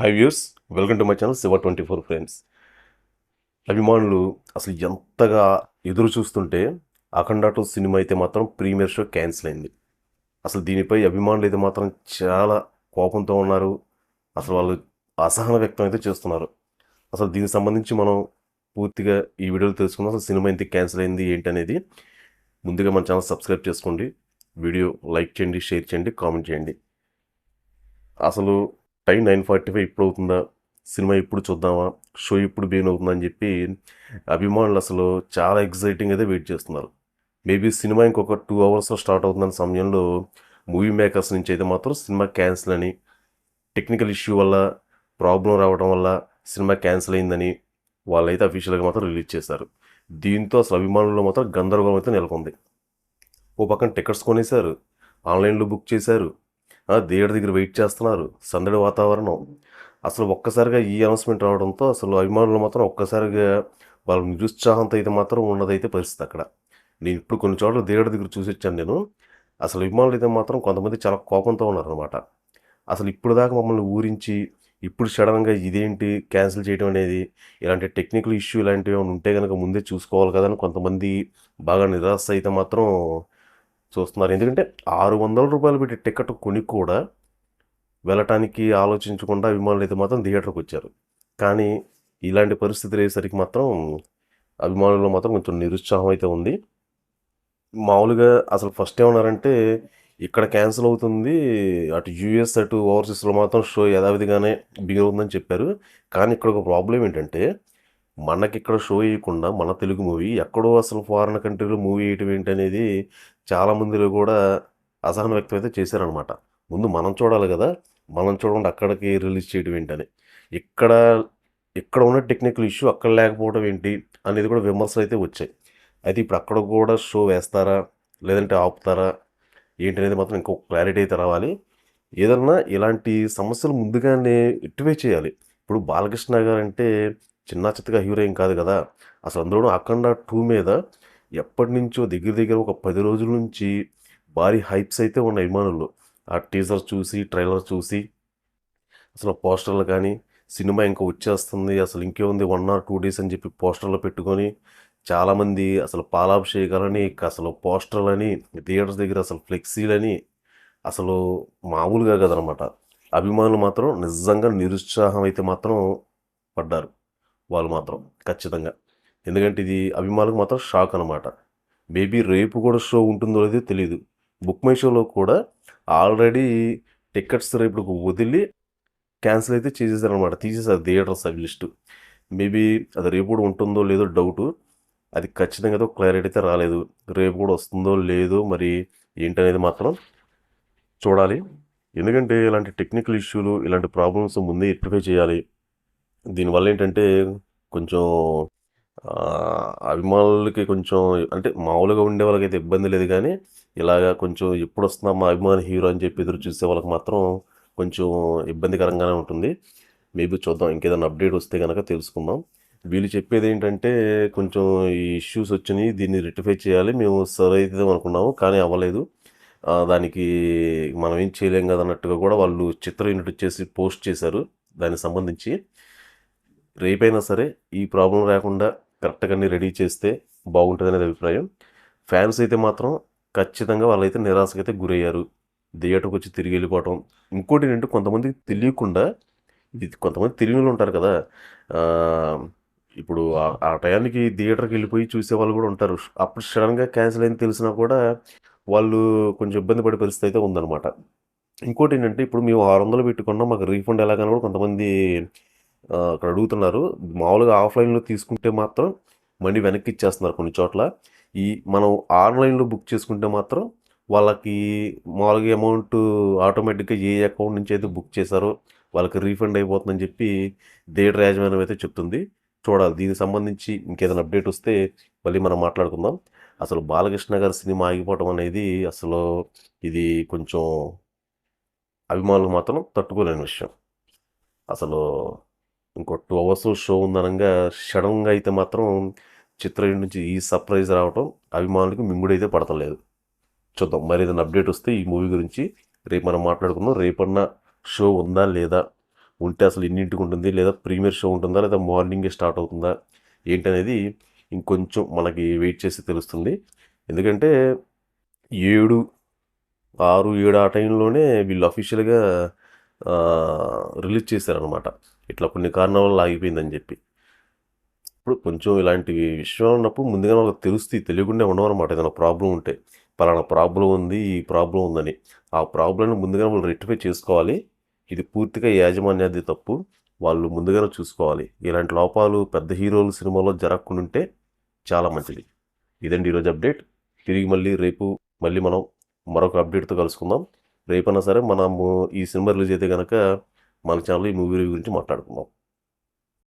Hi viewers welcome to my channel Shiva twenty four friends అభిమానులు అసలు ఎంతగా ఎదురు చూస్తుంటే అఖండ సినిమా అయితే మాత్రం ప్రీమియర్ షో క్యాన్సిల్ అయింది. అసలు దీనిపై అభిమానులు అయితే మాత్రం చాలా కోపంతో ఉన్నారు. అసలు వాళ్ళు అసహన వ్యక్తం అయితే చేస్తున్నారు. అసలు దీనికి సంబంధించి మనం పూర్తిగా ఈ వీడియోలో తెలుసుకుందాం. అసలు సినిమా ఎంత క్యాన్సిల్ అయింది ఏంటి అనేది ముందుగా మన ఛానల్ సబ్స్క్రైబ్ చేసుకోండి. వీడియో లైక్ చేయండి షేర్ చేయండి కామెంట్ చేయండి. అసలు టైం నైన్ ఫార్టీ ఫైవ్ ఇప్పుడు అవుతుందా సినిమా ఇప్పుడు చూద్దామా? షో ఇప్పుడు బీన్ అవుతుందా అని చెప్పి అభిమానులు అసలు చాలా ఎగ్జైటింగ్ అయితే వెయిట్ చేస్తున్నారు. మేబీ సినిమా ఇంకొక టూ అవర్స్లో స్టార్ట్ అవుతున్న సమయంలో మూవీ మేకర్స్ నుంచి అయితే మాత్రం సినిమా క్యాన్సిల్ అని టెక్నికల్ ఇష్యూ వల్ల ప్రాబ్లం రావడం వల్ల సినిమా క్యాన్సిల్ అయిందని వాళ్ళైతే అఫీషియల్గా మాత్రం రిలీజ్ చేశారు. దీంతో అసలు అభిమానుల్లో మాత్రం గందరగోళం అయితే నెలకొంది. ఓ పక్కన టికెట్స్ కొనేశారు ఆన్లైన్లో బుక్ చేశారు ఆ, దగ్గర వెయిట్ చేస్తున్నారు. సందడి వాతావరణం. అసలు ఒక్కసారిగా ఈ అనౌన్స్మెంట్ రావడంతో అసలు అభిమానులు మాత్రం ఒక్కసారిగా వాళ్ళ నిరుత్సాహంతో అయితే మాత్రం ఉన్నదైతే పరిస్థితి అక్కడ. నేను ఇప్పుడు కొన్ని చోట్ల దేవుడి దగ్గర చూసి వచ్చాను నేను. అసలు అభిమానులు అయితే మాత్రం కొంతమంది చాలా కోపంతో ఉన్నారనమాట అసలు ఇప్పుడు దాకా మమ్మల్ని ఊరించి ఇప్పుడు సడన్గా ఇదేంటి క్యాన్సిల్ చేయడం అనేది ఇలాంటి టెక్నికల్ ఇష్యూ ఇలాంటివి ఏమైనా ఉంటే కనుక ముందే చూసుకోవాలి కదా అని కొంతమంది బాగా నిరాశ అయితే మాత్రం చూస్తున్నారు. ఎందుకంటే ఆరు వందల రూపాయలు పెట్టి టికెట్ కొని కూడా వెళ్ళటానికి ఆలోచించకుండా అభిమానులు అయితే మాత్రం థియేటర్కి వచ్చారు. కానీ ఇలాంటి పరిస్థితులు అయ్యేసరికి మాత్రం అభిమానుల్లో మాత్రం కొంచెం నిరుత్సాహం అయితే ఉంది. మామూలుగా అసలు ఫస్ట్ ఏమన్నారంటే ఇక్కడ క్యాన్సిల్ అవుతుంది అటు యూఎస్ అటు ఓవర్సీస్లో మాత్రం షో యథావిధిగానే బిగిన్ ఉందని చెప్పారు. కానీ ఇక్కడ ఒక ప్రాబ్లం ఏంటంటే మనకి ఇక్కడ షో వేయకుండా మన తెలుగు మూవీ ఎక్కడో అసలు ఫారిన్ కంట్రీలో మూవీ వేయటం ఏంటి అనేది చాలా మందిలో కూడా అసహనం వ్యక్తం అయితే చేశారనమాట. ముందు మనం చూడాలి కదా మనం చూడకుండా అక్కడికి రిలీజ్ చేయడం ఏంటని. ఇక్కడ ఇక్కడ ఉన్న టెక్నికల్ ఇష్యూ అక్కడ లేకపోవడం ఏంటి అనేది కూడా విమర్శలు అయితే వచ్చాయి. అయితే ఇప్పుడు అక్కడ కూడా షో వేస్తారా లేదంటే ఆపుతారా ఏంటి అనేది మాత్రం ఇంకో క్లారిటీ అయితే రావాలి. ఏదన్నా ఇలాంటి సమస్యలు ముందుగానే ఇటువే చేయాలి. ఇప్పుడు బాలకృష్ణ గారు అంటే చిన్న చిత్తగా హీరోయిన్ కాదు కదా. అసలు అందులోనూ అఖండ టూ మీద ఎప్పటి నుంచో దగ్గర దగ్గర ఒక పది రోజుల నుంచి భారీ హైప్స్ అయితే ఉన్న అభిమానులు ఆ టీజర్ చూసి ట్రైలర్ చూసి అసలు పోస్టర్లు కానీ సినిమా ఇంకా వచ్చేస్తుంది అసలు ఇంకేముంది వన్ ఆర్ టూ డేస్ అని చెప్పి పోస్టర్లు పెట్టుకొని చాలామంది అసలు పాలాభిషేకాలని అసలు పోస్టర్లని థియేటర్స్ దగ్గర అసలు ఫ్లెక్సీలని అసలు మామూలుగా కదనమాట. అభిమానులు మాత్రం నిజంగా నిరుత్సాహం అయితే మాత్రం పడ్డారు. వాళ్ళు మాత్రం ఖచ్చితంగా. ఎందుకంటే ఇది అభిమానులకు మాత్రం షాక్ అనమాట మేబీ రేపు కూడా షో ఉంటుందో లేదో తెలియదు బుక్ మై షోలో కూడా ఆల్రెడీ టికెట్స్ రేపు వదిలి క్యాన్సిల్ అయితే చేసేసారనమాట తీసేసారు థియేటర్స్ అవి లిస్టు. మేబీ అది రేపు కూడా ఉంటుందో లేదో డౌటు. అది ఖచ్చితంగా అయితే క్లారిటీ అయితే రాలేదు. రేపు కూడా వస్తుందో లేదో మరి ఏంటనేది మాత్రం చూడాలి. ఎందుకంటే ఇలాంటి టెక్నికల్ ఇష్యూలు ఇలాంటి ప్రాబ్లమ్స్ ముందే ఎక్టిఫై చేయాలి. దీనివల్ల ఏంటంటే కొంచెం అభిమానులకి కొంచెం అంటే మామూలుగా ఉండే వాళ్ళకైతే ఇబ్బంది లేదు కానీ ఇలాగా కొంచెం ఎప్పుడు వస్తున్నా మా అభిమాని హీరో అని చెప్పి ఎదురు చూసే వాళ్ళకి మాత్రం కొంచెం ఇబ్బందికరంగానే ఉంటుంది. మేబీ చూద్దాం ఇంకేదైనా అప్డేట్ వస్తే కనుక తెలుసుకుందాం. వీళ్ళు చెప్పేది ఏంటంటే కొంచెం ఈ ఇష్యూస్ వచ్చినాయి దీన్ని రెక్టిఫై చేయాలి మేము సర్వ్ అవుతుంది అనుకున్నాము కానీ అవ్వలేదు. దానికి మనం ఏం చేయలేం కదా అన్నట్టుగా కూడా వాళ్ళు చిత్ర యూనిట్ వచ్చేసి పోస్ట్ చేశారు. దానికి సంబంధించి రేపైనా సరే ఈ ప్రాబ్లం రాకుండా కరెక్ట్గా అన్ని రెడీ చేస్తే బాగుంటుంది అనేది అభిప్రాయం. ఫ్యాన్స్ అయితే మాత్రం ఖచ్చితంగా వాళ్ళైతే నిరాశకైతే గురయ్యారు. థియేటర్కి వచ్చి తిరిగి వెళ్ళిపోవటం. ఇంకోటి ఏంటంటే కొంతమందికి తెలియకుండా ఇది కొంతమంది తెలియని వాళ్ళు ఉంటారు కదా ఇప్పుడు ఆ- టయానికి థియేటర్కి వెళ్ళిపోయి చూసే వాళ్ళు కూడా ఉంటారు. అప్పుడు సడన్గా క్యాన్సిల్ అయింది తెలిసినా కూడా వాళ్ళు కొంచెం ఇబ్బంది పడే పరిస్థితి అయితే ఉందన్నమాట. ఇంకోటి ఏంటంటే ఇప్పుడు మేము ఆరు వందలు పెట్టుకున్నాం మాకు రీఫండ్ ఎలాగని కూడా కొంతమంది అక్కడ అడుగుతున్నారు మామూలుగా ఆఫ్లైన్లో తీసుకుంటే మాత్రం మనీ వెనక్కి ఇచ్చేస్తున్నారు కొన్ని చోట్ల. ఈ మనం ఆన్లైన్లో బుక్ చేసుకుంటే మాత్రం వాళ్ళకి మామూలుగా అమౌంట్ ఆటోమేటిక్గా ఏ అకౌంట్ నుంచి అయితే బుక్ చేశారో వాళ్ళకి రీఫండ్ అయిపోతుందని చెప్పి థియేటర్ యాజమాన్యం అయితే చెప్తుంది. చూడాలి. దీనికి సంబంధించి ఇంకేదైనా అప్డేట్ వస్తే మళ్ళీ మనం మాట్లాడుకుందాం. అసలు బాలకృష్ణ గారి సినిమా ఆగిపోవడం అనేది అసలు ఇది కొంచెం అభిమానులు మాత్రం తట్టుకోలేని విషయం. అసలు ఇంకో టూ అవర్స్ షో ఉందనగా సడన్గా అయితే మాత్రం చిత్ర నుంచి ఈ సర్ప్రైజ్ రావటం అభిమానులకు మింగుడైతే పడతలేదు చూద్దాం. మరి ఏదైనా అప్డేట్ వస్తే ఈ మూవీ గురించి రేపు మనం మాట్లాడుకుందాం. రేపన్నా షో ఉందా లేదా? ఉంటే అసలు ఎన్నింటికి ఉంటుంది? లేదా ప్రీమియర్ షో ఉంటుందా? లేదా మార్నింగే స్టార్ట్ అవుతుందా? ఏంటనేది ఇంకొంచెం మనకి వెయిట్ చేసి తెలుస్తుంది. ఎందుకంటే ఏడు ఆరు ఏడు ఆ టైంలోనే వీళ్ళు అఫీషియల్గా రిలీజ్ చేశారనమాట ఇట్లా కొన్ని కారణాల వల్ల ఆగిపోయిందని చెప్పి. ఇప్పుడు కొంచెం ఇలాంటి విషయం ఉన్నప్పుడు ముందుగా వాళ్ళకి తెలుస్తాయి తెలియకుండా ఉండవన్నమాట. ఏదైనా ప్రాబ్లం ఉంటే పలానా ప్రాబ్లం ఉంది ఈ ప్రాబ్లం ఉందని. ఆ ప్రాబ్లంని ముందుగా వాళ్ళు రెక్టిఫై చేసుకోవాలి. ఇది పూర్తిగా యాజమాన్యాది తప్పు. వాళ్ళు ముందుగానే చూసుకోవాలి. ఇలాంటి లోపాలు పెద్ద హీరోలు సినిమాలో జరగకుండా ఉంటే చాలా మంచిది. ఇదండి ఈరోజు అప్డేట్. తిరిగి మళ్ళీ రేపు మళ్ళీ మనం మరొక అప్డేట్తో కలుసుకుందాం. రేపైనా సరే మనము ఈ సినిమా రిలీజ్ అయితే కనుక మన ఛానల్ ఈ మూవీ రివ్యూ గురించి మాట్లాడుకుందాం.